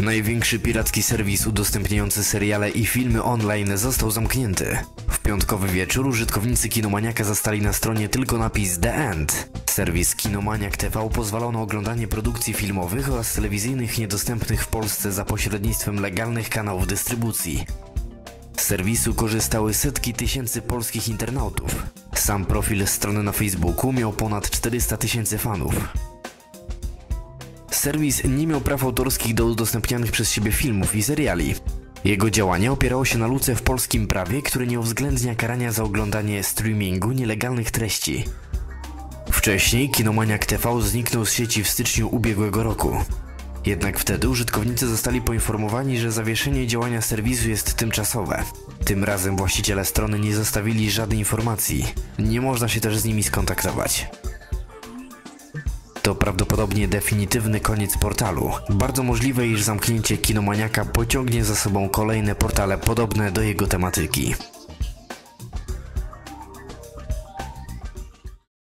Największy piracki serwis udostępniający seriale i filmy online został zamknięty. W piątkowy wieczór użytkownicy Kinomaniaka zastali na stronie tylko napis The End. Serwis Kinomaniak TV pozwala na oglądanie produkcji filmowych oraz telewizyjnych niedostępnych w Polsce za pośrednictwem legalnych kanałów dystrybucji. Z serwisu korzystały setki tysięcy polskich internautów. Sam profil strony na Facebooku miał ponad 400 tysięcy fanów. Serwis nie miał praw autorskich do udostępnianych przez siebie filmów i seriali. Jego działanie opierało się na luce w polskim prawie, które nie uwzględnia karania za oglądanie streamingu nielegalnych treści. Wcześniej Kinomaniak TV zniknął z sieci w styczniu ubiegłego roku. Jednak wtedy użytkownicy zostali poinformowani, że zawieszenie działania serwisu jest tymczasowe. Tym razem właściciele strony nie zostawili żadnej informacji. Nie można się też z nimi skontaktować. To prawdopodobnie definitywny koniec portalu. Bardzo możliwe, iż zamknięcie kinomaniaka pociągnie za sobą kolejne portale podobne do jego tematyki.